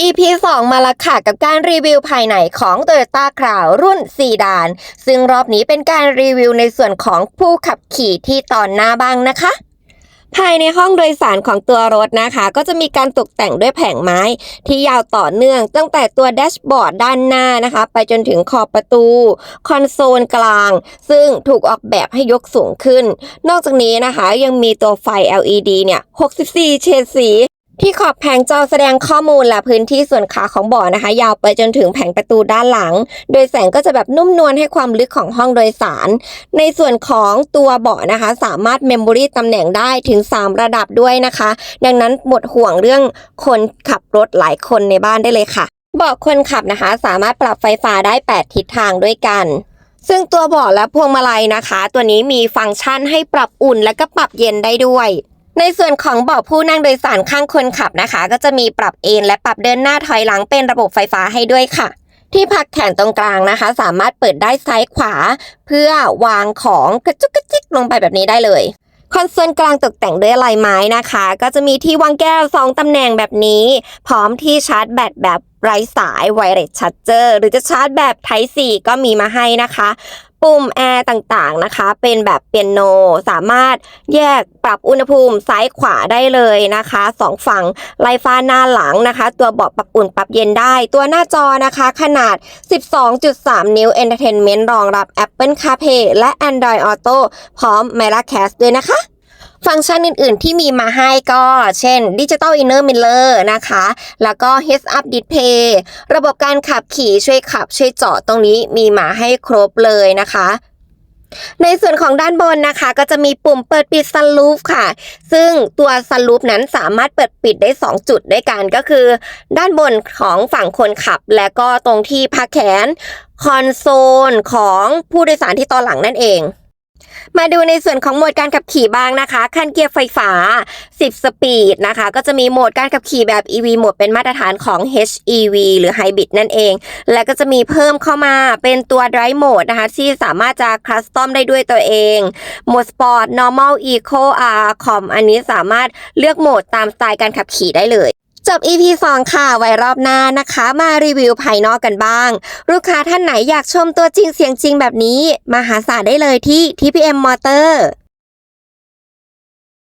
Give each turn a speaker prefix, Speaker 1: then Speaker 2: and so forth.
Speaker 1: EP 2 มาและค่ะกับการรีวิวภายในของ Toyota c r o w รุ่นซีดาน ซึ่งรอบนี้เป็นการรีวิวในส่วนของผู้ขับขี่ที่ตอนหน้าบ้างนะคะ ภายในห้องโดยสารของตัวรถนะคะ ก็จะมีการตกแต่งด้วยแผงไม้ ที่ยาวต่อเนื่อง ตั้งแต่ตัวแดชบอร์ดด้านหน้านะคะ ไปจนถึงขอบประตู คอนโซลกลาง ซึ่งถูกออกแบบให้ยกสูงขึ้น นอกจากนี้นะคะยังมีตัวไฟ LED เนี่ย 64 เฉดสี ที่ขอบแผงจอแสดงข้อมูลและพื้นที่ส่วนขาของเบาะนะคะ ยาวไปจนถึงแผงประตูด้านหลัง โดยแสงก็จะแบบนุ่มนวลให้ความลึกของห้องโดยสาร ในส่วนของตัวเบาะนะคะ สามารถเมมโมรีตำแหน่งได้ถึง 3 ระดับด้วยนะคะ ดังนั้นหมดห่วงเรื่องคนขับรถหลายคนในบ้านได้เลยค่ะเบาะคนขับนะคะ สามารถปรับไฟฟ้าได้ 8 ทิศทางด้วยกันซึ่งตัวเบาะและพวงมาลัยนะคะ ตัวนี้มีฟังก์ชันให้ปรับอุ่นและก็ปรับเย็นได้ด้วย ในส่วนของเบาะผู้นั่งโดยสารข้างคนขับนะคะ ก็จะมีปรับเอนและปรับเดินหน้าถอยหลังเป็นระบบไฟฟ้าให้ด้วยค่ะ ที่พักแขนตรงกลางนะคะ สามารถเปิดได้ซ้ายขวา เพื่อวางของกระจุกกระจิกลงไปแบบนี้ได้เลยคอนโซลกลางตกแต่งด้วยลายไม้นะคะ ก็จะมีที่วางแก้ว 2 ตำแหน่งแบบนี้ พร้อมที่ชาร์จแบตแบบไร้สายไวเลสชาร์เจอร์หรือจะชาร์จแบบ Type C ก็มีมาให้นะคะ ปุ่มแอร์ต่างๆนะคะ เป็นแบบเปียโนสามารถแยกปรับอุณหภูมิซ้ายขวาได้เลยนะคะสองฝั่งไลฟ้าหน้าหลังนะคะ ตัวเบาะปรับอุ่นปรับเย็นได้ ตัวหน้าจอนะคะ ขนาด 12.3 นิ้ว Entertainment รองรับ Apple CarPlay และ Android Auto พร้อม Miracast ด้วยนะคะ ฟังก์ชันอื่นๆ ที่มีมาให้ก็เช่น Digital Inner Mirror นะคะ แล้วก็ Heads Up Display ระบบการขับขี่ช่วยขับช่วยเจอดตรงนี้มีมาให้ครบเลยนะคะในส่วนของด้านบนนะคะ ก็จะมีปุ่มเปิดปิดซันลูฟค่ะ ซึ่งตัวซันลูฟนั้นสามารถเปิดปิดได้ 2 จุดด้วยกันก็คือ ด้านบนของฝั่งคนขับ และก็ตรงที่พักแขน คอนโซลของผู้โดยสารที่ตอนหลังนั่นเอง มาดูในส่วนของโหมดการขับขี่บ้างนะคะ คันเกียร์ไฟฟ้า 10 สปีดนะคะ ก็จะมีโหมดการขับขี่แบบ EV โหมดเป็นมาตรฐานของ HEV หรือ Hybrid นั่นเอง และก็จะมีเพิ่มเข้ามาเป็นตัว Drive Mode นะคะ ที่สามารถจะคัสตอมได้ด้วยตัวเอง โหมด Sport Normal Eco R Com อันนี้สามารถเลือกโหมดตามสไตล์การขับขี่ได้เลย จบ EP 2 ค่ะ ไว้รอบหน้านะคะ มารีวิวภายนอกกันบ้าง ลูกค้าท่านไหนอยากชมตัวจริงเสียงจริงแบบนี้ มาหาสาได้เลยที่ TPM Motor